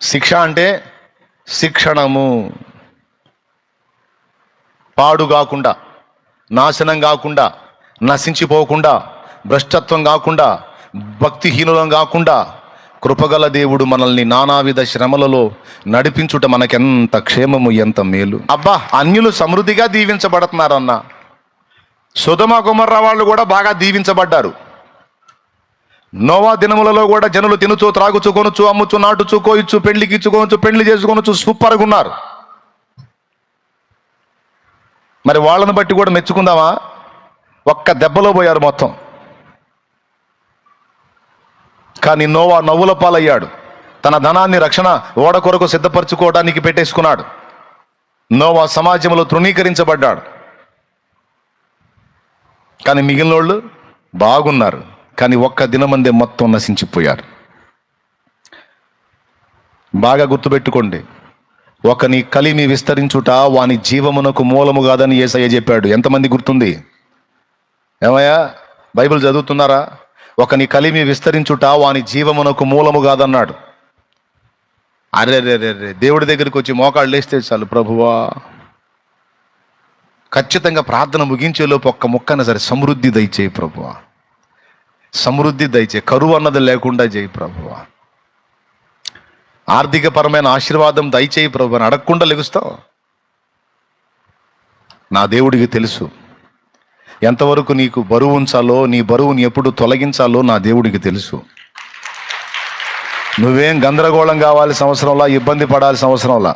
శిక్ష అంటే శిక్షణము. పాడు కాకుండా నాశనం కాకుండా నశించిపోకుండా భ్రష్టత్వం కాకుండా భక్తిహీనులం కాకుండా కృపగల దేవుడు మనల్ని నానావిధ శ్రమలలో నడిపించుట మనకెంత క్షేమము ఎంత మేలు. అబ్బా అన్యులు సమృద్ధిగా దీవించబడుతున్నారన్న. సుధమ కుమర్ర వాళ్ళు కూడా బాగా దీవించబడ్డారు. నోవా దినములలో కూడా జనులు తినుచు త్రాగుచు కొనుచు అమ్ముచు నాటుచు కోయిచ్చు పెళ్ళికి ఇచ్చుకోవచ్చు పెళ్ళి చేసుకొనొచ్చు సూపర్గా ఉన్నారు. మరి వాళ్ళని బట్టి కూడా మెచ్చుకుందామా? ఒక్క దెబ్బలో పోయారు మొత్తం. కానీ నోవా నవ్వుల పాలయ్యాడు. తన ధనాన్ని రక్షణ ఓడ కొరకు సిద్ధపరచుకోవడానికి పెట్టేసుకున్నాడు. నోవా సమాజంలో తృణీకరించబడ్డాడు. కానీ మిగిలిన వాళ్ళు బాగున్నారు. కానీ ఒక్క దినమందే మొత్తం నశించిపోయారు. బాగా గుర్తుపెట్టుకోండి ఒకని కలిమి విస్తరించుట వాని జీవమునకు మూలము కాదని ఏసయ్య చెప్పాడు. ఎంతమంది గుర్తుంది? ఏమయ్యా బైబిల్ చదువుతున్నారా? ఒకని కలిమి విస్తరించుట వాని జీవమునకు మూలము కాదన్నాడు. అరే రే రే రే దేవుడి దగ్గరికి వచ్చి మోకాళ్ళు లేస్తే చాలు ప్రభువా. ఖచ్చితంగా ప్రార్థన ముగించేలోపు ఒక్క ముక్కన సరే సమృద్ధి దయచేయి ప్రభువా. సమృద్ధి దయచే కరువు అన్నది లేకుండా చేయి ప్రభువా. ఆర్థికపరమైన ఆశీర్వాదం దయచేయి ప్రభు అని అడగకుండా లెగుస్తావు. నా దేవుడికి తెలుసు. ఎంతవరకు నీకు బరువు ఉంచాలో నీ బరువుని ఎప్పుడు తొలగించాలో నా దేవుడికి తెలుసు. నువ్వేం గందరగోళం కావాల్సిన అవసరంలా ఇబ్బంది పడాల్సిన అవసరంలా.